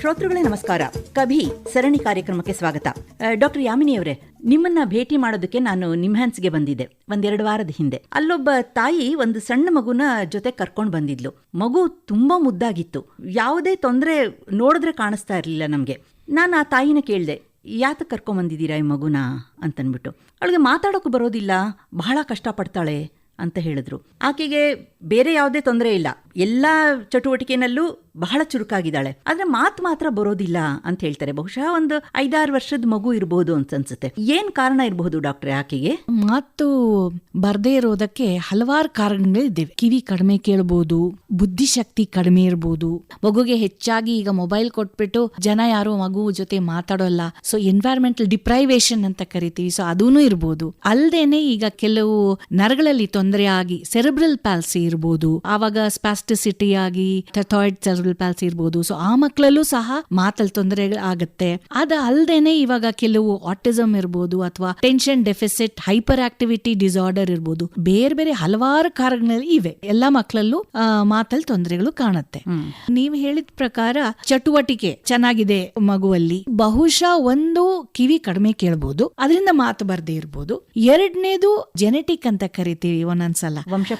ಶ್ರೋತೃಗಳೇ, ನಮಸ್ಕಾರ. ಕಭಿ ಸರಣಿ ಕಾರ್ಯಕ್ರಮಕ್ಕೆ ಸ್ವಾಗತ. ಡಾಕ್ಟರ್ ಯಾಮಿನಿ ಅವರೇ ನಿಮ್ಮನ್ನ ಭೇಟಿ ಮಾಡೋದಕ್ಕೆ ನಾನು ನಿಮ್ಹ್ಯಾನ್ಸ್ಗೆ ಬಂದಿದ್ದೆ. ಒಂದೆರಡು ವಾರದ ಹಿಂದೆ. ಅಲ್ಲೊಬ್ಬ ತಾಯಿ ಒಂದು ಸಣ್ಣ ಮಗುನ ಜೊತೆ ಕರ್ಕೊಂಡು ಬಂದಿದ್ಲು. ಮಗು ತುಂಬಾ ಮುದ್ದಾಗಿತ್ತು. ಯಾವುದೇ ತೊಂದರೆ ನೋಡಿದ್ರೆ ಕಾಣಿಸ್ತಾ ಇರಲಿಲ್ಲ ನಮಗೆ. ನಾನು ಆ ತಾಯಿನ ಕೇಳಿದೆ, ಯಾತ ಕರ್ಕೊಂಡ್ ಬಂದಿದ್ದೀರಾ ಈ ಮಗುನ? ಅಂತನ್ಬಿಟ್ಟು. ಅವಳಿಗೆ, ಮಾತಾಡೋಕೆ ಬರೋದಿಲ್ಲ. ಬಹಳ ಕಷ್ಟಪಡ್ತಾಳೆ. ಅಂತ ಹೇಳಿದ್ರು. ಆಕೆಗೆ ಬೇರೆ ಯಾವುದೇ ತೊಂದರೆ ಇಲ್ಲ. ಎಲ್ಲ ಚಟುವಟಿಕೆನಲ್ಲೂ ಬಹಳ ಚುರುಕಾಗಿದ್ದಾಳೆ. ಆದ್ರೆ ಮಾತು ಮಾತ್ರ ಬರೋದಿಲ್ಲ ಅಂತ ಹೇಳ್ತಾರೆ. ಬಹುಶಃ ಒಂದು ಐದಾರು ವರ್ಷದ ಮಗು ಇರಬಹುದು ಅಂತ ಅನ್ಸುತ್ತೆ. ಏನ್ ಕಾರಣ ಇರಬಹುದು ಡಾಕ್ಟರ್ ಆಕೆಗೆ? ಮಾತು ಬರ್ದೇ ಇರೋದಕ್ಕೆ ಹಲವಾರು ಕಾರಣಗಳಿದ್ದೇವೆ. ಕಿವಿ ಕಡಿಮೆ ಕೇಳಬಹುದು ಬುದ್ಧಿಶಕ್ತಿ ಕಡಿಮೆ ಇರಬಹುದು ಮಗುಗೆ ಹೆಚ್ಚಾಗಿ ಈಗ ಮೊಬೈಲ್ ಕೊಟ್ಬಿಟ್ಟು ಜನ ಯಾರು ಮಗು ಜೊತೆ ಮಾತಾಡೋಲ್ಲ. ಸೊ ಎನ್ವೈರ್ಮೆಂಟಲ್ ಡಿಪ್ರೈವೇಶನ್ ಅಂತ ಕರಿತೀವಿ. ಸೊ ಅದೂ ಇರಬಹುದು ಅಲ್ದೇನೆ ಈಗ ಕೆಲವು ನರಗಳಲ್ಲಿ ತೊಂದರೆ ಆಗಿ ಸೆರೆಬ್ರಲ್ ಪ್ಯಾಲ್ಸಿ ಇರಬಹುದು ಆವಾಗ ಸ್ಪಾಸ್ಟಿಸಿಟಿ ಆಗಿ ಥೈಡ್ ಸೆರೆಬ್ರಲ್ ಪ್ಯಾಲ್ಸಿ ಇರ್ಬೋದು. ಸೊ ಆ ಮಕ್ಕಳಲ್ಲೂ ಸಹ ಮಾತಲ್ಲಿ ತೊಂದರೆ ಆಗುತ್ತೆ. ಅದ ಅಲ್ದೇನೆ ಇವಾಗ ಕೆಲವು ಆಟಿಸಮ್ ಇರ್ಬೋದು ಅಥವಾ attention deficit hyper activity disorder ಇರ್ಬೋದು. ಬೇರೆ ಬೇರೆ ಹಲವಾರು ಕಾರಣಗಳಲ್ಲಿ ಇವೆ. ಎಲ್ಲಾ ಮಕ್ಕಳಲ್ಲೂ ಮಾತಲ್ಲಿ ತೊಂದರೆಗಳು ಕಾಣುತ್ತೆ. ನೀವು ಹೇಳಿದ ಪ್ರಕಾರ ಚಟುವಟಿಕೆ ಚೆನ್ನಾಗಿದೆ ಮಗುವಲ್ಲಿ. ಬಹುಶಃ ಒಂದು ಕಿವಿ ಕಡಿಮೆ ಕೇಳಬಹುದು ಅದರಿಂದ ಮಾತು ಬರ್ದೇ ಇರ್ಬೋದು. ಎರಡನೇದು ಜೆನೆಟಿಕ್ ಅಂತ ಕರಿತೀವಿ ಒಂದೊಂದ್ಸಲ. ವಂಶ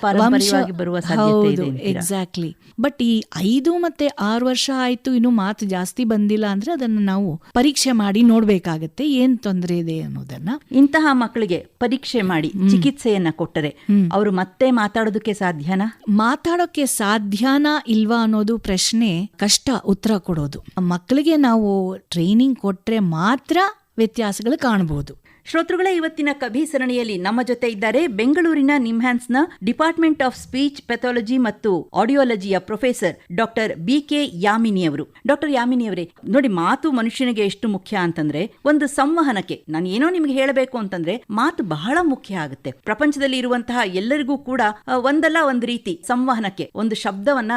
ಇದೆ ಅಂತೀರಾ? ಎಕ್ಸಾಕ್ಟ್ಲಿ ಬಟ್ ಈ ಐದು ಮತ್ತೆ ಆರು ವರ್ಷ ಆಯ್ತು ಇನ್ನು ಮಾತು ಜಾಸ್ತಿ ಬಂದಿಲ್ಲ ಅಂದ್ರೆ ಅದನ್ನ ನಾವು ಪರೀಕ್ಷೆ ಮಾಡಿ ನೋಡ್ಬೇಕಾಗತ್ತೆ. ಏನ್ ತೊಂದರೆ ಇದೆ ಅನ್ನೋದನ್ನ. ಇಂತಹ ಮಕ್ಕಳಿಗೆ ಪರೀಕ್ಷೆ ಮಾಡಿ ಚಿಕಿತ್ಸೆಯನ್ನ ಕೊಟ್ಟರೆ ಅವರು ಮತ್ತೆ ಮಾತಾಡೋದಕ್ಕೆ ಸಾಧ್ಯನಾ? ಮಾತಾಡೋಕೆ ಸಾಧ್ಯನಾ ಇಲ್ವಾ ಅನ್ನೋದು ಪ್ರಶ್ನೆ ಕಷ್ಟ ಉತ್ತರ ಕೊಡೋದು. ಮಕ್ಕಳಿಗೆ ನಾವು ಟ್ರೈನಿಂಗ್ ಕೊಟ್ರೆ ಮಾತ್ರ ವ್ಯತ್ಯಾಸಗಳು ಕಾಣಬಹುದು ಶ್ರೋತೃಗಳೇ ಇವತ್ತಿನ ಕಭಿ ಸರಣಿಯಲ್ಲಿ ನಮ್ಮ ಜೊತೆ ಇದ್ದಾರೆ ಬೆಂಗಳೂರಿನ ನಿಮ್ಹ್ಯಾನ್ಸ್ನ ಡಿಪಾರ್ಟ್ಮೆಂಟ್ ಆಫ್ ಸ್ಪೀಚ್ ಪೆಥಾಲಜಿ ಮತ್ತು ಆಡಿಯೋಲಜಿಯ professor doctor B K Yamini ಅವರು. ಡಾಕ್ಟರ್ ಯಾಮಿನಿ ಅವರೇ ನೋಡಿ ಮಾತು ಮನುಷ್ಯನಿಗೆ ಎಷ್ಟು ಮುಖ್ಯ ಅಂತಂದ್ರೆ ಒಂದು ಸಂವಹನಕ್ಕೆ ನಾನು ಏನೋ ನಿಮ್ಗೆ ಹೇಳಬೇಕು ಅಂತಂದ್ರೆ ಮಾತು ಬಹಳ ಮುಖ್ಯ ಆಗುತ್ತೆ. ಪ್ರಪಂಚದಲ್ಲಿ ಇರುವಂತಹ ಎಲ್ಲರಿಗೂ ಕೂಡ ಒಂದಲ್ಲ ಒಂದು ರೀತಿ ಸಂವಹನಕ್ಕೆ ಒಂದು ಶಬ್ದವನ್ನ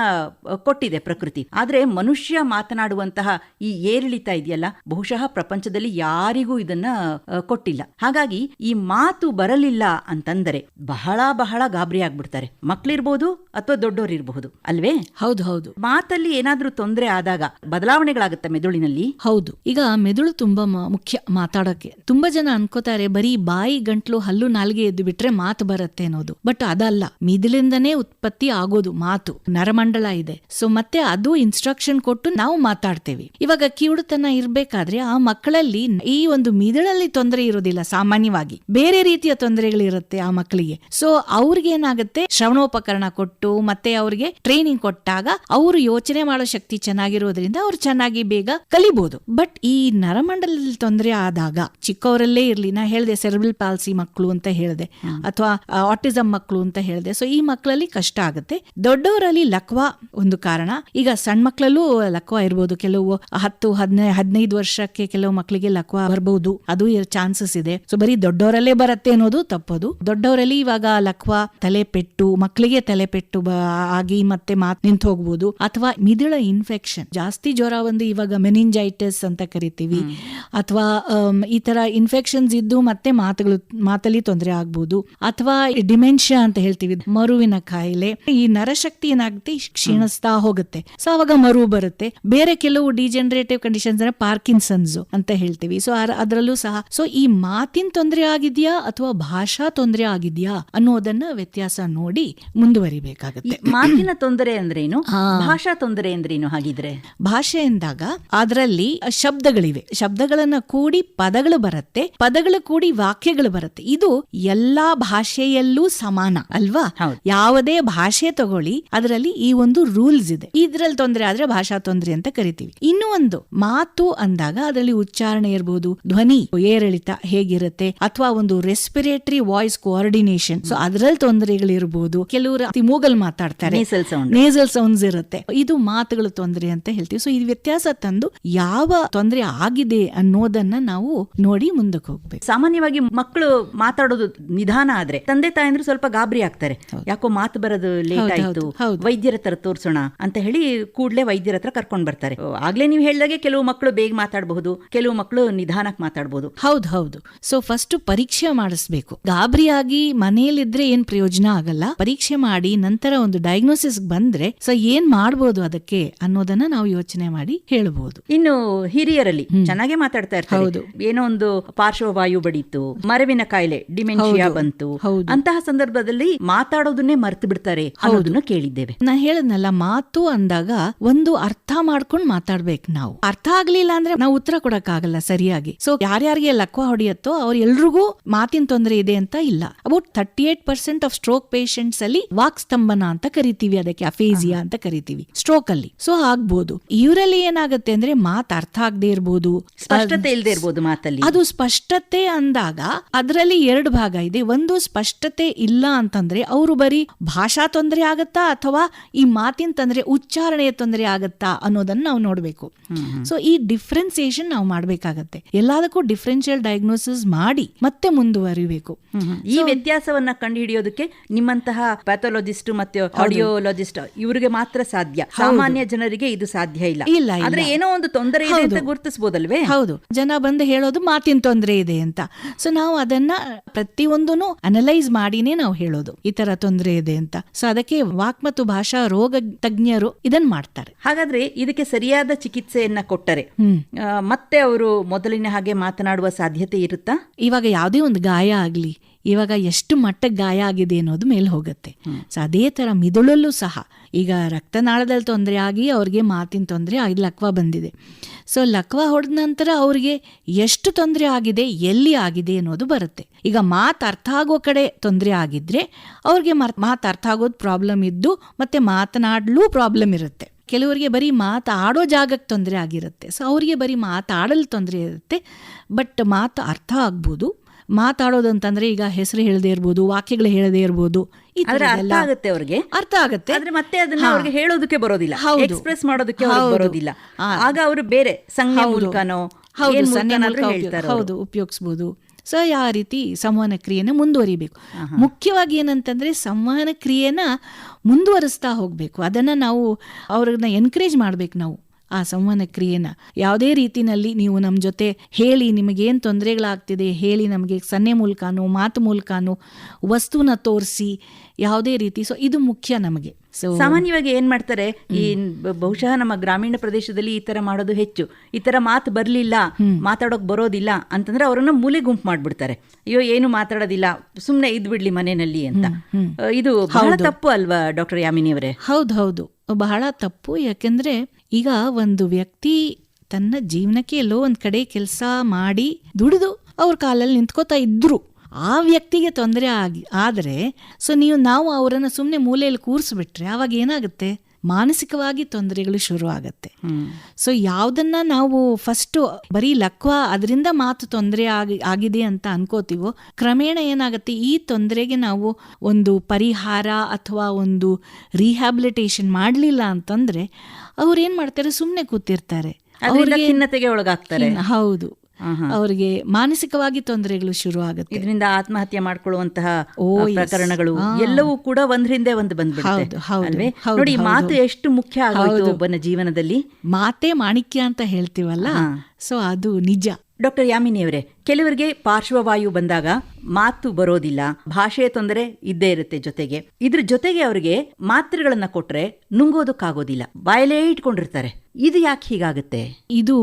ಕೊಟ್ಟಿದೆ ಪ್ರಕೃತಿ. ಆದ್ರೆ ಮನುಷ್ಯ ಮಾತನಾಡುವಂತಹ ಈ ಏರಿಳಿತ ಇದೆಯಲ್ಲ ಬಹುಶಃ ಪ್ರಪಂಚದಲ್ಲಿ ಯಾರಿಗೂ ಇದನ್ನ ಆ, ಕೊಟ್ಟಿಲ್ಲ ಹಾಗಾಗಿ ಈ ಮಾತು ಬರಲಿಲ್ಲ ಅಂತಂದರೆ ಬಹಳ ಬಹಳ ಗಾಬರಿ ಆಗ್ಬಿಡ್ತಾರೆ. ಮಕ್ಳಿರ್ಬಹುದು ಅಥವಾ ದೊಡ್ಡೋರಿರ್ಬಹುದು. ಅಲ್ವೇ? ಹೌದು ಹೌದು. ಮಾತಲ್ಲಿ ಏನಾದ್ರೂ ತೊಂದರೆ ಆದಾಗ ಬದಲಾವಣೆಗಳಾಗುತ್ತೆ ಮೆದುಳಿನಲ್ಲಿ? ಹೌದು. ಈಗ ಮೆದುಳು ತುಂಬಾ ಮುಖ್ಯ ಮಾತಾಡೋಕೆ ತುಂಬಾ ಜನ ಅನ್ಕೋತಾರೆ ಬರೀ ಬಾಯಿ ಗಂಟ್ಲು ಹಲ್ಲು ನಾಲ್ಗೆ ಎದ್ದು ಬಿಟ್ರೆ ಮಾತು ಬರುತ್ತೆ ಅನ್ನೋದು. ಬಟ್ ಅದಲ್ಲ. ಮಿದಿಲಿಂದನೇ ಉತ್ಪತ್ತಿ ಆಗೋದು ಮಾತು. ನರಮಂಡಲ ಇದೆ. ಸೊ ಮತ್ತೆ ಅದು ಇನ್ಸ್ಟ್ರಕ್ಷನ್ ಕೊಟ್ಟು ನಾವು ಮಾತಾಡ್ತೇವೆ. ಇವಾಗ ಕಿವುಡುತನ ಇರ್ಬೇಕಾದ್ರೆ ಆ ಮಕ್ಕಳಲ್ಲಿ ಈ ಒಂದು ಮಿದುಳಲ್ಲಿ ತೊಂದರೆ ಇರೋದಿಲ್ಲ. ಸಾಮಾನ್ಯವಾಗಿ. ಬೇರೆ ರೀತಿಯ ತೊಂದರೆಗಳಿರುತ್ತೆ ಆ ಮಕ್ಕಳಿಗೆ. ಸೊ ಅವ್ರಿಗೆ ಏನಾಗುತ್ತೆ? ಶ್ರವಣೋಪಕರಣ ಕೊಟ್ಟು, ಮತ್ತೆ ಅವ್ರಿಗೆ ಟ್ರೈನಿಂಗ್ ಕೊಟ್ಟಾಗ ಅವರು ಯೋಚನೆ ಮಾಡೋ ಶಕ್ತಿ ಚೆನ್ನಾಗಿರೋದ್ರಿಂದ ಅವ್ರು ಚೆನ್ನಾಗಿ ಬೇಗ ಕಲಿಬಹುದು ಬಟ್ ಈ ನರಮಂಡಲದಲ್ಲಿ ತೊಂದರೆ ಆದಾಗ, ಚಿಕ್ಕವರಲ್ಲೇ ಇರ್ಲಿ, ನಾ ಹೇಳ್ದೆ ಸೆರೆಬ್ರಲ್ ಪಾಲ್ಸಿ ಮಕ್ಕಳು ಅಂತ ಹೇಳ್ದೆ, ಅಥವಾ ಆಟಿಸಮ್ ಮಕ್ಕಳು ಅಂತ ಹೇಳ್ದೆ. ಸೊ ಈ ಮಕ್ಕಳಲ್ಲಿ ಕಷ್ಟ ಆಗುತ್ತೆ. ದೊಡ್ಡವರಲ್ಲಿ ಲಕ್ವಾ ಒಂದು ಕಾರಣ. ಈಗ ಸಣ್ಣ ಮಕ್ಕಳಲ್ಲೂ ಲಕ್ವಾ ಇರ್ಬೋದು. ಕೆಲವು ಹತ್ತು, ಹದಿನೈ, ಹದಿನೈದು ವರ್ಷಕ್ಕೆ ಕೆಲವು ಮಕ್ಕಳಿಗೆ ಲಕ್ವಾ ಬರಬಹುದು ಅದು ಚಾನ್ಸಸ್ ಇದೆ. ಸೊ ಬರೀ ದೊಡ್ಡವರಲ್ಲೇ ಬರುತ್ತೆ ಅನ್ನೋದು ತಪ್ಪದು. ದೊಡ್ಡವರಲ್ಲಿ ಇವಾಗ ಲಕ್ವಾ ತಲೆ ಪೆಟ್ಟು ಮಕ್ಕಳಿಗೆ ತಲೆ ಪೆಟ್ಟು ಆಗಿ ಮತ್ತೆ ಮಾತ್ ನಿಂತು ಹೋಗ್ಬೋದು. ಅಥವಾ ಮಿದುಳ ಇನ್ಫೆಕ್ಷನ್ ಜಾಸ್ತಿ ಜ್ವರ ಒಂದು ಇವಾಗ ಮೆನಿಂಜೈಟಿಸ್ ಅಂತ ಕರಿತೀವಿ. ಅಥವಾ ಈ ತರ ಇನ್ಫೆಕ್ಷನ್ಸ್ ಇದ್ದು ಮತ್ತೆ ಮಾತುಗಳು ಮಾತಲ್ಲಿ ತೊಂದರೆ ಆಗ್ಬೋದು. ಅಥವಾ ಡಿಮೆನ್ಷಿಯಾ ಅಂತ ಹೇಳ್ತೀವಿ. ಮರುವಿನ ಕಾಯಿಲೆ. ಈ ನರಶಕ್ತಿ ಏನಾಗುತ್ತೆ? ಕ್ಷೀಣಿಸ್ತಾ ಹೋಗುತ್ತೆ. ಸೊ ಅವಾಗ ಮರು ಬರುತ್ತೆ. ಬೇರೆ ಕೆಲವು ಡಿಜೆನರೇಟಿವ್ ಕಂಡೀಷನ್ಸ್ ಅಂದ್ರೆ ಪಾರ್ಕಿನ್ಸನ್ಸ್ ಅಂತ ಹೇಳ್ತೀವಿ. ಸೊ ಅದರಲ್ಲೂ ಸಹ. ಸೊ ಈ ಮಾತಿನ ತೊಂದರೆ ಆಗಿದ್ಯಾ ಅಥವಾ ಭಾಷಾ ತೊಂದರೆ ಆಗಿದ್ಯಾ ಅನ್ನೋದನ್ನ ವ್ಯತ್ಯಾಸ ನೋಡಿ ಮುಂದುವರಿಬೇಕಾಗುತ್ತೆ. ಮಾತಿನ ತೊಂದರೆ ಅಂದ್ರೇನು. ಭಾಷಾ ತೊಂದರೆ ಅಂದ್ರೇನು ಹಾಗಿದ್ರೆ? ಭಾಷೆ ಎಂದಾಗ ಅದರಲ್ಲಿ ಶಬ್ದಗಳಿವೆ. ಶಬ್ದಗಳನ್ನ ಕೂಡಿ ಪದಗಳು ಬರುತ್ತೆ ಪದಗಳು ಕೂಡಿ ವಾಕ್ಯಗಳು ಬರುತ್ತೆ. ಇದು ಎಲ್ಲಾ ಭಾಷೆಯಲ್ಲೂ ಸಮಾನ ಅಲ್ವಾ. ಯಾವುದೇ ಭಾಷೆ ತಗೊಳ್ಳಿ ಅದರಲ್ಲಿ ಈ ಒಂದು ರೂಲ್ಸ್ ಇದೆ. ಇದ್ರಲ್ಲಿ ತೊಂದರೆ ಆದ್ರೆ ಭಾಷಾ ತೊಂದರೆ ಅಂತ ಕರಿತೀವಿ. ಇನ್ನು ಒಂದು ಮಾತು ಅಂದಾಗ ಅದರಲ್ಲಿ ಉಚ್ಚಾರಣೆ ಇರಬಹುದು ಧ್ವನಿ ಏರಿಳಿತ ಹೇಗಿರುತ್ತೆ ಅಥವಾ ಒಂದು ರೆಸ್ಪಿರೇಟರಿ ವಾಯ್ಸ್ ಕೋಆರ್ಡಿನೇಷನ್ ಸೊ ಅದರಲ್ಲಿ ತೊಂದರೆಗಳಿರ್ಬೋದು. ಕೆಲವರು ಅತಿ ಮೂಗಲ್ ಮಾತಾಡ್ತಾರೆ. ನೇಸಲ್ ಸೌಂಡ್ಸ್ ಇರುತ್ತೆ. ಇದು ಮಾತುಗಳ ತೊಂದರೆ ಅಂತ ಹೇಳ್ತೀವಿ. ಸೊ ಈ ವ್ಯತ್ಯಾಸ ತಂದು ಯಾವ ತೊಂದರೆ ಆಗಿದೆ ಅನ್ನೋದನ್ನ ನಾವು ನೋಡಿ ಮುಂದಕ್ಕೆ ಹೋಗ್ಬೇಕು. ಸಾಮಾನ್ಯವಾಗಿ ಮಕ್ಕಳು ಮಾತಾಡೋದು ನಿಧಾನ ಆದ್ರೆ ತಂದೆ ತಾಯಂದ್ರು ಸ್ವಲ್ಪ ಗಾಬರಿ ಆಗ್ತಾರೆ. ಯಾಕೋ ಮಾತು ಬರೋದು ಲೇಟ್ ಆಯ್ತು. ವೈದ್ಯರ ಹತ್ರ ತೋರ್ಸೋಣ ಅಂತ ಹೇಳಿ ಕೂಡಲೇ ವೈದ್ಯರ ಹತ್ರ ಕರ್ಕೊಂಡ್ ಬರ್ತಾರೆ. ಆಗ್ಲೇ ನೀವು ಹೇಳಿದಾಗೆ ಕೆಲವು ಮಕ್ಕಳು ಬೇಗ ಮಾತಾಡಬಹುದು. ಕೆಲವು ಮಕ್ಕಳು ನಿಧಾನಕ್ಕೆ ಮಾತಾಡಬಹುದು ಹೌದು ಹೌದು. ಸೊ ಫಸ್ಟ್ ಪರೀಕ್ಷೆ ಮಾಡಿಸ್ಬೇಕು. ಗಾಬರಿಯಾಗಿ ಮನೆಯಲ್ಲಿದ್ರೆ ಏನ್ ಪ್ರಯೋಜನ ಆಗಲ್ಲ. ಪರೀಕ್ಷೆ ಮಾಡಿ ನಂತರ ಒಂದು ಡಯಾಗ್ನೋಸಿಸ್ ಬಂದ್ರೆ ಸೊ ಏನ್ ಮಾಡ್ಬೋದು ಅದಕ್ಕೆ ಅನ್ನೋದನ್ನ ನಾವು ಯೋಚನೆ ಮಾಡಿ ಹೇಳ್ಬೋದು. ಇನ್ನು ಹಿರಿಯರಲ್ಲಿ ಚೆನ್ನಾಗೆ ಮಾತಾಡ್ತಾ ಇರ್ತಾರೆ. ಹೌದು. ಏನೋ ಒಂದು ಪಾರ್ಶ್ವವಾಯು ಬಡಿತು ಮರವಿನ ಕಾಯಿಲೆ ಡಿಮೆನ್ಷಿಯಾ ಬಂತು. ಅಂತಹ ಸಂದರ್ಭದಲ್ಲಿ ಮಾತಾಡೋದನ್ನೇ ಮರ್ತು ಬಿಡ್ತಾರೆ ಅನ್ನೋದನ್ನ ಕೇಳಿದ್ದೇವೆ. ನಾ ಹೇಳದ್ನಲ್ಲ ಮಾತು ಅಂದಾಗ ಒಂದು ಅರ್ಥ ಮಾಡ್ಕೊಂಡು ಮಾತಾಡ್ಬೇಕು ನಾವು. ಅರ್ಥ ಆಗ್ಲಿಲ್ಲ ಅಂದ್ರೆ ನಾವು ಉತ್ತರ ಕೊಡಕ್ ಆಗಲ್ಲ ಸರಿಯಾಗಿ. ಸೊ ಯಾರ್ಯಾರಿಗೆ ಲಕ್ವ ಹೊಡೆಯತ್ತೋ ಅವ್ರ ಎಲ್ರಿಗೂ ಮಾತಿನ ತೊಂದರೆ ಇದೆ ಅಂತ ಇಲ್ಲ. About thirty eight percent of stroke patients ಅಲ್ಲಿ ವಾಕ್ ಸ್ತಂಭನ ಅಂತ ಕರಿತೀವಿ ಅದಕ್ಕೆ ಅಫೇಜಿಯಾ ಅಂತ ಕರಿತೀವಿ. ಸ್ಟ್ರೋಕ್ ಅಲ್ಲಿ. ಸೊ ಆಗ್ಬೋದು. ಇವರಲ್ಲಿ ಏನಾಗುತ್ತೆ ಅಂದ್ರೆ ಮಾತು ಅರ್ಥ ಆಗದೆ ಇರ್ಬೋದು. ಸ್ಪಷ್ಟತೆ ಇಲ್ಲದೆ ಇರಬಹುದು ಮಾತಲ್ಲಿ. ಅದು ಸ್ಪಷ್ಟತೆ ಅಂದಾಗ ಅದರಲ್ಲಿ ಎರಡು ಭಾಗ ಇದೆ. ಒಂದು ಸ್ಪಷ್ಟತೆ ಇಲ್ಲ ಅಂತಂದ್ರೆ ಅವರು ಬರೀ ಭಾಷಾ ತೊಂದರೆ ಆಗತ್ತಾ ಅಥವಾ ಈ ಮಾತಿನ ತೊಂದರೆ ಉಚ್ಚಾರಣೆಯ ತೊಂದರೆ ಆಗತ್ತಾ ಅನ್ನೋದನ್ನ ನಾವು ನೋಡ್ಬೇಕು. ಸೊ ಈ ಡಿಫ್ರೆನ್ಸಿಯೇಷನ್ ನಾವು ಮಾಡ್ಬೇಕಾಗತ್ತೆ. ಎಲ್ಲದಕ್ಕೂ ಡಿಫ್ರೆನ್ಷಿಯಲ್ ಡಯಾಗ್ನೋಸಿಸ್ ಮಾಡಿ ಮತ್ತೆ ಮುಂದುವರಿಬೇಕು. ಈ ವ್ಯತ್ಯಾಸವನ್ನ ಕಂಡುಹಿಡಿಯೋದಕ್ಕೆ ನಿಮ್ಮಂತಹ ಪ್ಯಾಥೋಲಜಿಸ್ಟ್ ಮತ್ತೆ ಆಡಿಯೋಲಜಿಸ್ಟ್ ಇವರಿಗೆ ಮಾತ್ರ ಸಾಧ್ಯ. ಸಾಮಾನ್ಯ ಜನರಿಗೆ ಇದು ಸಾಧ್ಯ ಇಲ್ಲ. ಇಲ್ಲ. ಆದ್ರೆ ಏನೋ ಒಂದು ತೊಂದರೆ ಇದೆ ಅಂತ ಹೌದು. ಗುರುತಿಸಬಹುದಲ್ವೇ ಹೌದು. ಜನ ಬಂದು ಹೇಳೋದು ಮಾತಿನ ತೊಂದರೆ ಇದೆ ಅಂತ. ಸೊ ನಾವು ಅದನ್ನ ಪ್ರತಿಯೊಂದನ್ನು ಅನಲೈಸ್ ಮಾಡಿನೇ ನಾವು ಹೇಳೋದು. ಈ ತರ ತೊಂದರೆ ಇದೆ ಅಂತ. ಸೊ ಅದಕ್ಕೆ ವಾಕ್ ಮತ್ತು ಭಾಷಾ ರೋಗ ತಜ್ಞರು ಇದನ್ನ ಮಾಡ್ತಾರೆ. ಹಾಗಾದ್ರೆ ಇದಕ್ಕೆ ಸರಿಯಾದ ಚಿಕಿತ್ಸೆಯನ್ನ ಕೊಟ್ಟರೆ ಮತ್ತೆ ಅವರು ಮೊದಲಿನ ಹಾಗೆ ಮಾತನಾಡುವ ಸಾಧ್ಯತೆ ಇರುತ್ತಾ? ಇವಾಗ ಯಾವುದೇ ಒಂದು ಗಾಯ ಆಗ್ಲಿ ಇವಾಗ ಎಷ್ಟು ಮಟ್ಟಕ್ಕೆ ಗಾಯ ಆಗಿದೆ ಅನ್ನೋದು ಮೇಲೆ ಹೋಗುತ್ತೆ. ಸೊ ಅದೇ ಥರ ಮಿದುಳಲ್ಲೂ ಸಹ ಈಗ ರಕ್ತನಾಳದಲ್ಲಿ ತೊಂದರೆ ಆಗಿ ಅವ್ರಿಗೆ ಮಾತಿನ ತೊಂದರೆ ಆಗಿ ಲಕ್ವ ಬಂದಿದೆ. ಸೊ ಲಕ್ವ ಹೊಡೆದ ನಂತರ ಅವ್ರಿಗೆ ಎಷ್ಟು ತೊಂದರೆ ಆಗಿದೆ ಎಲ್ಲಿ ಆಗಿದೆ ಅನ್ನೋದು ಬರುತ್ತೆ. ಈಗ ಮಾತು ಅರ್ಥ ಆಗೋ ಕಡೆ ತೊಂದರೆ ಆಗಿದ್ರೆ ಅವ್ರಿಗೆ ಮಾತು ಅರ್ಥ ಆಗೋದು ಪ್ರಾಬ್ಲಮ್ ಇದ್ದು ಮತ್ತೆ ಮಾತನಾಡಲೂ ಪ್ರಾಬ್ಲಮ್ ಇರುತ್ತೆ. ಕೆಲವರಿಗೆ ಬರೀ ಮಾತಾಡೋ ಜಾಗಕ್ಕೆ ತೊಂದರೆ ಆಗಿರುತ್ತೆ. ಸೊ ಅವರಿಗೆ ಬರೀ ಮಾತಾಡಲು ತೊಂದರೆ ಇರುತ್ತೆ. ಬಟ್ ಮಾತು ಅರ್ಥ ಆಗ್ಬೋದು. ಮಾತಾಡೋದು ಅಂತಂದ್ರೆ ಈಗ ಹೆಸರು ಹೇಳದೇ ಇರ್ಬೋದು ವಾಕ್ಯಗಳು ಹೇಳದೇ ಇರ್ಬೋದು ಅರ್ಥ ಆಗುತ್ತೆ ಅವ್ರಿಗೆ. ಅರ್ಥ ಆಗುತ್ತೆ. ಆದ್ರೆ ಮತ್ತೆ ಅದನ್ನ. ಅವ್ರಿಗೆ ಹೇಳೋದಕ್ಕೆ ಬರೋದಿಲ್ಲ. ಎಕ್ಸ್ಪ್ರೆಸ್ ಮಾಡೋದಕ್ಕೆ ಬರೋದಿಲ್ಲ. ಆಗ ಅವರು ಬೇರೆ ಸಂಘ. ಮೂಲಕನೋ ಹೌದು ಹೌದು ಉಪಯೋಗಿಸ್ಬೋದು. ಸೊ ಯಾವ ರೀತಿ ಸಂವಹನ ಕ್ರಿಯೆನ ಮುಂದುವರಿಬೇಕು. ಮುಖ್ಯವಾಗಿ ಏನಂತಂದ್ರೆ ಸಂವಹನ ಕ್ರಿಯೆನ ಮುಂದುವರಿಸ್ತಾ ಹೋಗ್ಬೇಕು. ಅದನ್ನ ನಾವು ಅವ್ರನ್ನ ಎನ್ಕರೇಜ್ ಮಾಡ್ಬೇಕು ನಾವು ಆ ಸಂವಹನ ಕ್ರಿಯೆನ. ಯಾವುದೇ ರೀತಿಯಲ್ಲಿ ನೀವು ನಮ್ಮ ಜೊತೆ ಹೇಳಿ ನಿಮಗೇನು ತೊಂದರೆಗಳಾಗ್ತಿದೆ ಹೇಳಿ ನಮಗೆ ಸನ್ನೆ ಮೂಲಕನೋ ಮಾತು ಮೂಲಕನೋ ವಸ್ತುನ ತೋರಿಸಿ ಯಾವುದೇ ರೀತಿ. ಸೊ ಇದು ಮುಖ್ಯ ನಮಗೆ. ಸಾಮಾನ್ಯವಾಗಿ ಏನ್ ಮಾಡ್ತಾರೆ? ಈ ಬಹುಶಃ ನಮ್ಮ ಗ್ರಾಮೀಣ ಪ್ರದೇಶದಲ್ಲಿ ಈ ತರ ಮಾಡೋದು ಹೆಚ್ಚು. ಈ ತರ ಮಾತು ಬರ್ಲಿಲ್ಲ ಮಾತಾಡೋಕ್ ಬರೋದಿಲ್ಲ ಅಂತಂದ್ರೆ ಅವರನ್ನ ಮೂಲೆ ಗುಂಪು ಮಾಡ್ಬಿಡ್ತಾರೆ. ಅಯ್ಯೋ ಏನು ಮಾತಾಡೋದಿಲ್ಲ ಸುಮ್ನೆ ಇದ್ ಬಿಡ್ಲಿ ಮನೆಯಲ್ಲಿ ಅಂತ. ಇದು ಬಹಳ ತಪ್ಪು ಅಲ್ವಾ ಡಾಕ್ಟರ್ ಯಾಮಿನಿ ಅವರೇ ಹೌದು ಹೌದು. ಬಹಳ ತಪ್ಪು. ಯಾಕೆಂದ್ರೆ ಈಗ ಒಂದು ವ್ಯಕ್ತಿ ತನ್ನ ಜೀವನಕ್ಕೆ ಎಲ್ಲೋ ಒಂದ್ ಕಡೆ ಕೆಲಸ ಮಾಡಿ ದುಡಿದು ಅವ್ರ ಕಾಲಲ್ಲಿ ನಿಂತ್ಕೋತಾ ಇದ್ರು. ಆ ವ್ಯಕ್ತಿಗೆ ತೊಂದರೆ ಆಗಿ ಆದರೆ ಸೊ ನೀವು ನಾವು ಅವರನ್ನು ಸುಮ್ಮನೆ ಮೂಲೆಯಲ್ಲಿ ಕೂರಿಸ್ಬಿಟ್ರೆ ಆವಾಗ ಏನಾಗುತ್ತೆ? ಮಾನಸಿಕವಾಗಿ ತೊಂದರೆಗಳು ಶುರು ಆಗುತ್ತೆ ಸೊ ಯಾವುದನ್ನ ನಾವು ಫಸ್ಟ್ ಬರೀ ಲಕ್ವ ಅದರಿಂದ ಮಾತು ತೊಂದರೆ ಆಗಿ ಆಗಿದೆ ಅಂತ ಅನ್ಕೋತೀವೋ ಕ್ರಮೇಣ ಏನಾಗುತ್ತೆ? ಈ ತೊಂದರೆಗೆ ನಾವು ಒಂದು ಪರಿಹಾರ ಅಥವಾ ಒಂದು ರಿಹ್ಯಾಬಿಲಿಟೇಷನ್ ಮಾಡಲಿಲ್ಲ ಅಂತಂದ್ರೆ ಅವ್ರು ಏನು ಮಾಡ್ತಾರೆ? ಸುಮ್ಮನೆ ಕೂತಿರ್ತಾರೆ. ಒಳಗಾಗ್ತಾರೆ. ಹೌದು. ಅವ್ರಿಗೆ ಮಾನಸಿಕವಾಗಿ ತೊಂದರೆಗಳು ಶುರು ಆಗುತ್ತೆ. ಇದರಿಂದ ಆತ್ಮಹತ್ಯೆ ಮಾಡ್ಕೊಳ್ಳುವಂತಹ ಪ್ರಕರಣಗಳು ಎಲ್ಲವೂ ಕೂಡ ಒಂದ್ರ ಹಿಂದೆ ಒಂದು ಬಂದ್ಬಿಡುತ್ತೆ ನೋಡಿ ಮಾತು ಎಷ್ಟು ಮುಖ್ಯ ಆಗೋಯ್ತು ಒಬ್ಬನ ಜೀವನದಲ್ಲಿ? ಮಾತೆ ಮಾಣಿಕ್ಯ ಅಂತ ಹೇಳ್ತೀವಲ್ಲ. ಸೊ ಅದು ನಿಜ. ಡಾಕ್ಟರ್ ಯಾಮಿನಿ ಅವರೇ ಕೆಲವರಿಗೆ ಪಾರ್ಶ್ವವಾಯು ಬಂದಾಗ ಮಾತು ಬರೋದಿಲ್ಲ ಭಾಷೆಯ ತೊಂದರೆ ಇದ್ದೇ ಇರುತ್ತೆ ಜೊತೆಗೆ. ಇದ್ರ ಜೊತೆಗೆ ಅವರಿಗೆ ಮಾತ್ರೆಗಳನ್ನ ಕೊಟ್ರೆ ನುಂಗೋದಕ್ಕಾಗೋದಿಲ್ಲ. ಬಾಯಲೇ ಇಟ್ಕೊಂಡಿರ್ತಾರೆ. ಇದು ಯಾಕೆ ಹೀಗಾಗುತ್ತೆ? ಇದು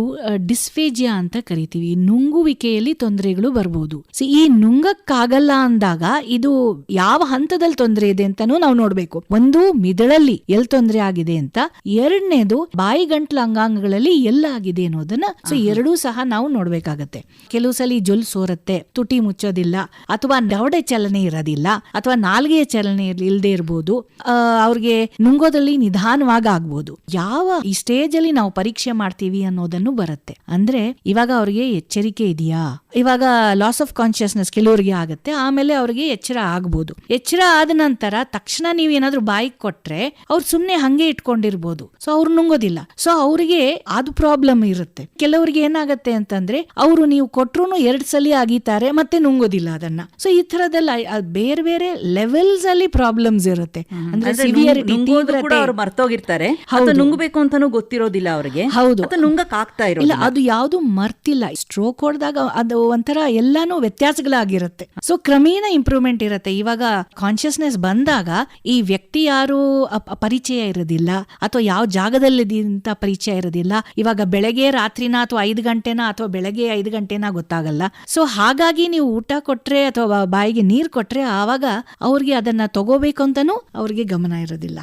ಡಿಸ್ಫೇಜಿಯಾ ಅಂತ ಕರಿತೀವಿ. ನುಂಗುವಿಕೆಯಲ್ಲಿ ತೊಂದರೆಗಳು ಬರ್ಬೋದು. ಸೊ ಈ ನುಂಗಕ್ಕಾಗಲ್ಲ ಅಂದಾಗ ಇದು ಯಾವ ಹಂತದಲ್ಲಿ ತೊಂದರೆ ಇದೆ ಅಂತಾನೂ ನಾವು ನೋಡ್ಬೇಕು. ಒಂದು ಮಿದಳಲ್ಲಿ ಎಲ್ ತೊಂದರೆ ಆಗಿದೆ ಅಂತ. ಎರಡನೇದು ಬಾಯಿ ಗಂಟ್ಲ ಅಂಗಾಂಗಗಳಲ್ಲಿ ಎಲ್ಲಾಗಿದೆ ಅನ್ನೋದನ್ನ ಸೊ ಎರಡೂ ಸಹ ನಾವು ನೋಡ್ಬೇಕಾಗತ್ತೆ. ಕೆಲವು ಸಲ ಜೊಲ್ ಸೋರತ್ತೆ ತುಟಿ ಮುಚ್ಚೋದಿಲ್ಲ ಅಥವಾ ದವಡೆ ಚಲನೆ ಇರೋದಿಲ್ಲ ಅಥವಾ ನಾಲ್ಗೆಯ ಚಲನೆ ಇಲ್ಲದೆ ಇರ್ಬೋದು ಆ, ಅವ್ರಿಗೆ ನುಂಗೋದಲ್ಲಿ ನಿಧಾನವಾಗಿ ಆಗ್ಬೋದು. ಯಾವ ಈ ಸ್ಟೇಜ್ ಅಲ್ಲಿ ನಾವು ಪರೀಕ್ಷೆ ಮಾಡ್ತೀವಿ ಅನ್ನೋದನ್ನು ಬರುತ್ತೆ. ಅಂದ್ರೆ ಇವಾಗ ಅವ್ರಿಗೆ ಎಚ್ಚರಿಕೆ ಇದೆಯಾ? ಇವಾಗ ಲಾಸ್ ಆಫ್ ಕಾನ್ಶಿಯಸ್ನೆಸ್ ಕೆಲವರಿಗೆ ಆಗುತ್ತೆ ಆಮೇಲೆ ಅವರಿಗೆ ಎಚ್ಚರ ಆಗ್ಬೋದು. ಎಚ್ಚರ ಆದ ನಂತರ ತಕ್ಷಣ ನೀವು ಏನಾದ್ರು ಬಾಯಿಗೆ ಕೊಟ್ರೆ ಅವ್ರು ಸುಮ್ನೆ ಹಂಗೆ ಇಟ್ಕೊಂಡಿರ್ಬೋದು. ಸೊ ಅವ್ರು ನುಂಗೋದಿಲ್ಲ. ಸೊ ಅವರಿಗೆ ಅದು ಪ್ರಾಬ್ಲಮ್ ಇರುತ್ತೆ. ಕೆಲವರಿಗೆ ಏನಾಗುತ್ತೆ ಅಂತಂದ್ರೆ ಅವರು ನೀವು ಕೊಟ್ರು ಎರಡ್ ಸಲ ಆಗೀತಾರೆ ಮತ್ತೆ ನುಂಗೋದಿಲ್ಲ ಅದನ್ನ. ಸೊ ಈ ತರದಲ್ಲ ಬೇರೆ ಬೇರೆ ಲೆವೆಲ್ಸ್ ಅಲ್ಲಿ ಪ್ರಾಬ್ಲಮ್ಸ್ ಇರುತ್ತೆ. ಅಂದ್ರೆ ಮರ್ತೋಗಿರ್ತಾರೆ. ನುಂಗಬೇಕು ಅಂತಾನೂ ಗೊತ್ತಿರೋದಿಲ್ಲ ಅವರಿಗೆ. ಹೌದು. ನುಂಗಕ್ ಆಗ್ತಾ ಇಲ್ಲ ಇರೋದಿಲ್ಲ. ಅದು ಯಾವುದು ಮರ್ತಿಲ್ಲ. ಸ್ಟ್ರೋಕ್ ಹೊಡೆದಾಗ ಅದು ಒಂಥರ ಎಲ್ಲಾನು ವ್ಯತ್ಯಾಸಗಳಾಗಿರುತ್ತೆ. ಸೊ ಕ್ರಮೇಣ ಇಂಪ್ರೂವ್ಮೆಂಟ್ ಇರುತ್ತೆ. ಇವಾಗ ಕಾನ್ಶಿಯಸ್ನೆಸ್ ಬಂದಾಗ ಈ ವ್ಯಕ್ತಿ ಯಾರು ಪರಿಚಯ ಇರೋದಿಲ್ಲ ಅಥವಾ ಯಾವ ಜಾಗದಲ್ಲಿ ಅಂತ ಪರಿಚಯ ಇರೋದಿಲ್ಲ. ಇವಾಗ ಬೆಳಗ್ಗೆ ರಾತ್ರಿನ ಅಥವಾ ಐದು ಗಂಟೆನ ಅಥವಾ ಬೆಳಗ್ಗೆ ಐದು ಗಂಟೆನ ಗೊತ್ತಾಗಲ್ಲ. ಸೊ ಹಾಗಾಗಿ ನೀವು ಊಟ ಕೊಟ್ರೆ ಅಥವಾ ಬಾಯಿಗೆ ನೀರ್ ಕೊಟ್ರೆ ಆವಾಗ ಅವ್ರಿಗೆ ಅದನ್ನ ತಗೋಬೇಕು ಅಂತಾನೂ ಅವ್ರಿಗೆ ಗಮನ ಇರೋದಿಲ್ಲ.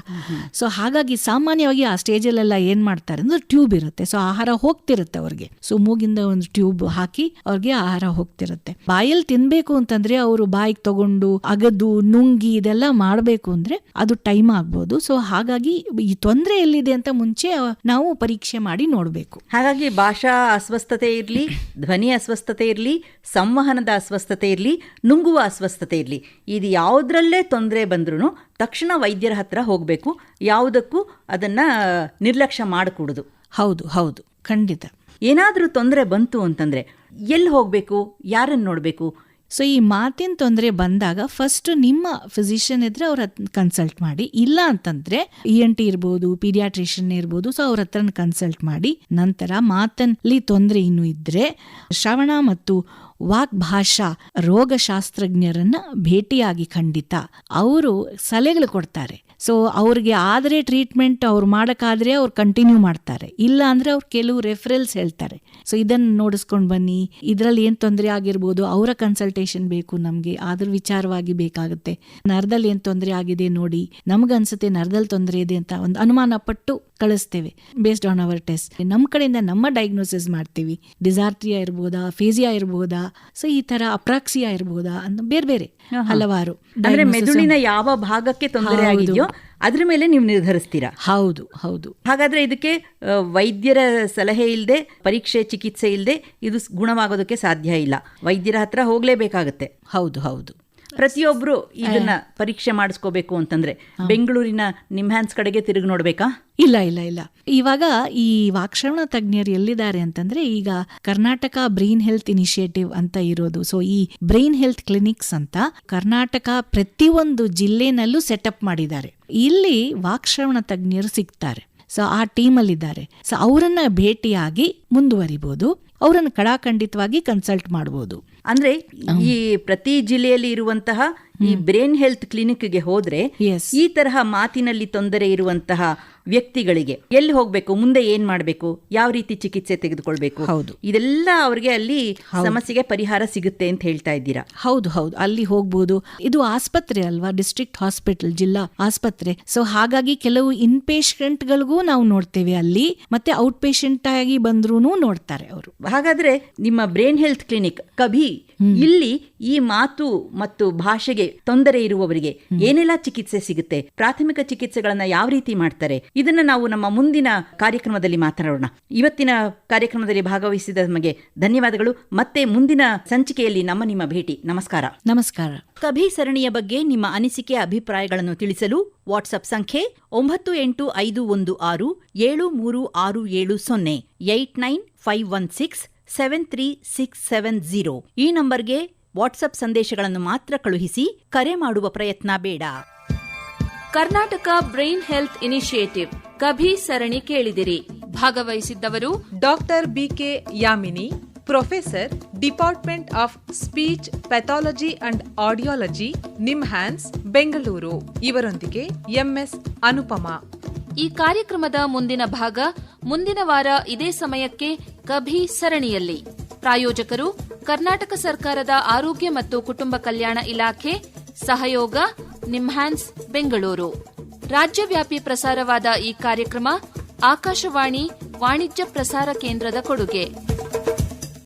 ಸೊ ಹಾಗಾಗಿ ಸಾಮಾನ್ಯವಾಗಿ ಆ ಸ್ಟೇಜಲ್ಲೆಲ್ಲ ಏನ್ ಮಾಡ್ತಾರೆ ಅಂದ್ರೆ ಟ್ಯೂಬ್ ಇರುತ್ತೆ. ಸೊ ಆಹಾರ ಹೋಗ್ತಿರುತ್ತೆ ಅವ್ರಿಗೆ. ಸೊ ಮೂಗಿಂದ ಒಂದು ಟ್ಯೂಬ್ ಹಾಕಿ ಅವ್ರಿಗೆ ಆಹಾರ ಹೋಗ್ತಿರುತ್ತೆ. ಬಾಯಲ್ಲಿ ತಿನ್ಬೇಕು ಅಂತಂದ್ರೆ ಅವರು ಬಾಯಿಗೆ ತಗೊಂಡು ಅಗದು ನುಂಗಿ ಇದೆಲ್ಲ ಮಾಡಬೇಕು ಅಂದ್ರೆ ಅದು ಟೈಮ್ ಆಗ್ಬೋದು. ಸೊ ಹಾಗಾಗಿ ಈ ತೊಂದರೆ ಎಲ್ಲಿದೆ ಅಂತ ಮುಂಚೆ ನಾವು ಪರೀಕ್ಷೆ ಮಾಡಿ ನೋಡಬೇಕು. ಹಾಗಾಗಿ ಭಾಷಾ ಅಸ್ವಸ್ಥತೆ ಇರಲಿ ಧ್ವನಿ ಅಸ್ವಸ್ಥತೆ ಇರಲಿ ಸಂವಹನದ ಅಸ್ವಸ್ಥತೆ ಇರಲಿ ನುಂಗುವ ಅಸ್ವಸ್ಥತೆ ಇರಲಿ. ಇದು ಯಾವುದ್ರಲ್ಲೇ ತೊಂದರೆ ಬಂದ್ರೂ ತಕ್ಷಣ ವೈದ್ಯರ ಹತ್ರ ಹೋಗಬೇಕು. ಯಾವುದಕ್ಕೂ ಅದನ್ನ ನಿರ್ಲಕ್ಷ್ಯ ಮಾಡಕೂಡದು. ಹೌದು ಹೌದು. ಖಂಡಿತ. ಏನಾದರೂ ತೊಂದರೆ ಬಂತು ಅಂತಂದ್ರೆ ಎಲ್ಲಿ ಹೋಗಬೇಕು? ಯಾರನ್ನು ನೋಡಬೇಕು? ಸೊ ಈ ಮಾತಿನ ತೊಂದರೆ ಬಂದಾಗ ಫಸ್ಟ್ ನಿಮ್ಮ ಫಿಸಿಷಿಯನ್ ಇದ್ರೆ ಅವ್ರ ಕನ್ಸಲ್ಟ್ ಮಾಡಿ. ಇಲ್ಲ ಅಂತಂದ್ರೆ ಇ ಎನ್ ಟಿ ಇರ್ಬೋದು ಪೀಡಿಯಾಟ್ರಿಷಿಯನ್ ಇರ್ಬೋದು ಸೊ ಅವ್ರ ಹತ್ರ ಕನ್ಸಲ್ಟ್ ಮಾಡಿ. ನಂತರ ಮಾತಲ್ಲಿ ತೊಂದರೆ ಇನ್ನು ಇದ್ರೆ ಶ್ರವಣ ಮತ್ತು ವಾಕ್ ಭಾಷಾ ರೋಗಶಾಸ್ತ್ರಜ್ಞರನ್ನ ಭೇಟಿಯಾಗಿ ಖಂಡಿತ. ಅವರು ಸಲಹೆಗಳು ಕೊಡ್ತಾರೆ. ಸೊ ಅವ್ರಿಗೆ ಆದರೆ ಟ್ರೀಟ್ಮೆಂಟ್ ಅವ್ರು ಮಾಡೋಕ್ಕಾದ್ರೆ ಅವ್ರು ಕಂಟಿನ್ಯೂ ಮಾಡ್ತಾರೆ. ಇಲ್ಲ ಅಂದರೆ ಅವ್ರು ಕೆಲವು ರೆಫರೆಲ್ಸ್ ಹೇಳ್ತಾರೆ. ಸೊ ಇದನ್ನು ನೋಡಿಸ್ಕೊಂಡು ಬನ್ನಿ. ಇದರಲ್ಲಿ ಏನು ತೊಂದರೆ ಆಗಿರ್ಬೋದು, ಅವರ ಕನ್ಸಲ್ಟೇಷನ್ ಬೇಕು ನಮಗೆ ಅದ್ರ ವಿಚಾರವಾಗಿ ಬೇಕಾಗುತ್ತೆ. ನರದಲ್ಲಿ ಏನು ತೊಂದರೆ ಆಗಿದೆ ನೋಡಿ, ನಮಗನ್ಸುತ್ತೆ ನರದಲ್ಲಿ ತೊಂದರೆ ಇದೆ ಅಂತ ಒಂದು ಅನುಮಾನ ಪಟ್ಟು ಕಳಿಸ್ತೇವೆ ಬೇಸ್ಡ್ ಆನ್ ಅವರ್ ಟೆಸ್ಟ್ ನಮ್ಮ ಕಡೆಯಿಂದ ನಮ್ಮ ಡಯಾಗ್ನೋಸಿಸ್ ಮಾಡ್ತೀವಿ. ಡಿಸಾರ್ಟ್ರಿಯಾ ಇರ್ಬೋದಾ ಫೇಸಿಯಾ ಇರ್ಬೋದಾ ಸೊ ಈ ತರ ಅಪ್ರಾಕ್ಸಿಯಾ ಇರ್ಬೋದಾ ಅಂತ ಬೇರೆ ಬೇರೆ ಹಲವಾರು ಅಂದ್ರೆ ಮೆದುಳಿನ ಯಾವ ಭಾಗಕ್ಕೆ ತೊಂದರೆ. ಆಗಿದೆಯೋ ಅದ್ರ ಮೇಲೆ ನೀವು ನಿರ್ಧರಿಸ್ತೀರಾ? ಹೌದು ಹೌದು. ಹಾಗಾದ್ರೆ ಇದಕ್ಕೆ ವೈದ್ಯರ ಸಲಹೆ ಇಲ್ಲದೆ ಪರೀಕ್ಷೆ ಚಿಕಿತ್ಸೆ ಇಲ್ಲದೆ ಇದು ಗುಣವಾಗೋದಕ್ಕೆ ಸಾಧ್ಯ ಇಲ್ಲ. ವೈದ್ಯರ ಹತ್ರ ಹೋಗ್ಲೇಬೇಕಾಗತ್ತೆ. ಹೌದು ಹೌದು. ಪ್ರತಿಯೊಬ್ರು ಇದನ್ನ ಪರೀಕ್ಷೆ ಮಾಡಿಸ್ಕೋಬೇಕು ಅಂತಂದ್ರೆ ಬೆಂಗಳೂರಿನ ನಿಮ್ಹ್ಯಾನ್ಸ್ ಕಡೆಗೆ ತಿರುಗಿ ನೋಡ್ಬೇಕಾ? ಇಲ್ಲ ಇಲ್ಲ ಇಲ್ಲ. ಇವಾಗ ಈ ವಾಕ್ಷರಣ ತಜ್ಞರು ಎಲ್ಲಿದ್ದಾರೆ ಅಂತಂದ್ರೆ ಈಗ ಕರ್ನಾಟಕ ಬ್ರೈನ್ ಹೆಲ್ತ್ ಇನಿಷಿಯೇಟಿವ್ ಅಂತ ಇರೋದು. ಸೊ ಈ ಬ್ರೈನ್ ಹೆಲ್ತ್ ಕ್ಲಿನಿಕ್ಸ್ ಅಂತ ಕರ್ನಾಟಕ ಪ್ರತಿಯೊಂದು ಜಿಲ್ಲೆನಲ್ಲೂ ಸೆಟಪ್ ಮಾಡಿದ್ದಾರೆ. ಇಲ್ಲಿ ವಾಕ್ಶ್ರವಣ ತಜ್ಞರು ಸಿಗ್ತಾರೆ. ಸೊ ಆ ಟೀಮಲ್ಲಿದ್ದಾರೆ ಸೊ ಅವರನ್ನ ಭೇಟಿಯಾಗಿ ಮುಂದುವರಿಬಹುದು ಅವರನ್ನು ಕಡಾಖಂಡಿತವಾಗಿ ಕನ್ಸಲ್ಟ್ ಮಾಡಬಹುದು ಅಂದ್ರೆ ಈ ಪ್ರತಿ ಜಿಲ್ಲೆಯಲ್ಲಿ ಇರುವಂತಹ ಈ ಬ್ರೈನ್ ಹೆಲ್ತ್ ಕ್ಲಿನಿಕ್ಗೆ ಹೋದ್ರೆ ಎಸ್ ಈ ತರಹ ಮಾತಿನಲ್ಲಿ ತೊಂದರೆ ಇರುವಂತಹ ವ್ಯಕ್ತಿಗಳಿಗೆ ಎಲ್ಲಿ ಹೋಗ್ಬೇಕು ಮುಂದೆ ಏನ್ ಮಾಡಬೇಕು ಯಾವ ರೀತಿ ಚಿಕಿತ್ಸೆ ತೆಗೆದುಕೊಳ್ಬೇಕು ಹೌದು. ಇದೆಲ್ಲ ಅವ್ರಿಗೆ ಅಲ್ಲಿ ಸಮಸ್ಯೆಗೆ ಪರಿಹಾರ ಸಿಗುತ್ತೆ ಅಂತ ಹೇಳ್ತಾ ಇದ್ದೀರಾ? ಹೌದು ಹೌದು. ಅಲ್ಲಿ ಹೋಗ್ಬೋದು. ಇದು ಆಸ್ಪತ್ರೆ ಅಲ್ವಾ? ಡಿಸ್ಟ್ರಿಕ್ಟ್ ಹಾಸ್ಪಿಟಲ್ ಜಿಲ್ಲಾ ಆಸ್ಪತ್ರೆ. ಸೊ ಹಾಗಾಗಿ ಕೆಲವು ಇನ್ ಗಳಿಗೂ ನಾವು ನೋಡ್ತೇವೆ ಅಲ್ಲಿ. ಮತ್ತೆ ಔಟ್ ಪೇಷಂಟ್ ಆಗಿ ಬಂದ್ರು ನೋಡ್ತಾರೆ ಅವರು. ಹಾಗಾದ್ರೆ ನಿಮ್ಮ ಬ್ರೈನ್ ಹೆಲ್ತ್ ಕ್ಲಿನಿಕ್ ಕಭಿ ಇಲ್ಲಿ ಈ ಮಾತು ಮತ್ತು ಭಾಷೆಗೆ ತೊಂದರೆ ಇರುವವರಿಗೆ ಏನೆಲ್ಲ ಚಿಕಿತ್ಸೆ ಸಿಗುತ್ತೆ ಪ್ರಾಥಮಿಕ ಚಿಕಿತ್ಸೆಗಳನ್ನ ಯಾವ ರೀತಿ ಮಾಡ್ತಾರೆ ಇದನ್ನ ನಾವು ನಮ್ಮ ಮುಂದಿನ ಕಾರ್ಯಕ್ರಮದಲ್ಲಿ ಮಾತನಾಡೋಣ ಇವತ್ತಿನ ಕಾರ್ಯಕ್ರಮದಲ್ಲಿ ಭಾಗವಹಿಸಿದ ನಮಗೆ ಧನ್ಯವಾದಗಳು. ಮತ್ತೆ ಮುಂದಿನ ಸಂಚಿಕೆಯಲ್ಲಿ ನಮ್ಮ ನಿಮ್ಮ ಭೇಟಿ. ನಮಸ್ಕಾರ. ನಮಸ್ಕಾರ. ಕಭಿ ಸರಣಿಯ ಬಗ್ಗೆ ನಿಮ್ಮ ಅನಿಸಿಕೆ ಅಭಿಪ್ರಾಯಗಳನ್ನು ತಿಳಿಸಲು ವಾಟ್ಸ್ಆಪ್ ಸಂಖ್ಯೆ ಒಂಬತ್ತು ಎಂಟು ಐದು ಒಂದು ಆರು ಏಳು ಮೂರು ಆರು ಏಳು ಸೊನ್ನೆ eight nine five one six seven three six seven zero ಈ ನಂಬರ್ಗೆ ವಾಟ್ಸಪ್ ಸಂದೇಶಗಳನ್ನು ಮಾತ್ರ ಕಳುಹಿಸಿ ಕರೆ ಮಾಡುವ ಪ್ರಯತ್ನ ಬೇಡ. Karnataka brain health initiative. ಕಭಿ ಸರಣಿ ಕೇಳಿದಿರಿ. ಭಾಗವಹಿಸಿದ್ದವರು doctor BK Yamini professor department of speech pathology and audiology NIMHANS Bengaluru. ಇವರೊಂದಿಗೆ ಎಂಎಸ್ ಅನುಪಮಾ. ಈ ಕಾರ್ಯಕ್ರಮದ ಮುಂದಿನ ಭಾಗ ಮುಂದಿನ ವಾರ ಇದೇ ಸಮಯಕ್ಕೆ ಕಭಿ ಸರಣಿಯಲ್ಲಿ. ಪ್ರಾಯೋಜಕರು, ಕರ್ನಾಟಕ ಸರ್ಕಾರದ ಆರೋಗ್ಯ ಮತ್ತು ಕುಟುಂಬ ಕಲ್ಯಾಣ ಇಲಾಖೆ, ಸಹಯೋಗ, ನಿಮ್ಹಾನ್ಸ್, ಬೆಂಗಳೂರು. ರಾಜ್ಯವ್ಯಾಪಿ ಪ್ರಸಾರವಾದ ಈ ಕಾರ್ಯಕ್ರಮ ಆಕಾಶವಾಣಿ ವಾಣಿಜ್ಯ ಪ್ರಸಾರ ಕೇಂದ್ರದ ಕೊಡುಗೆ.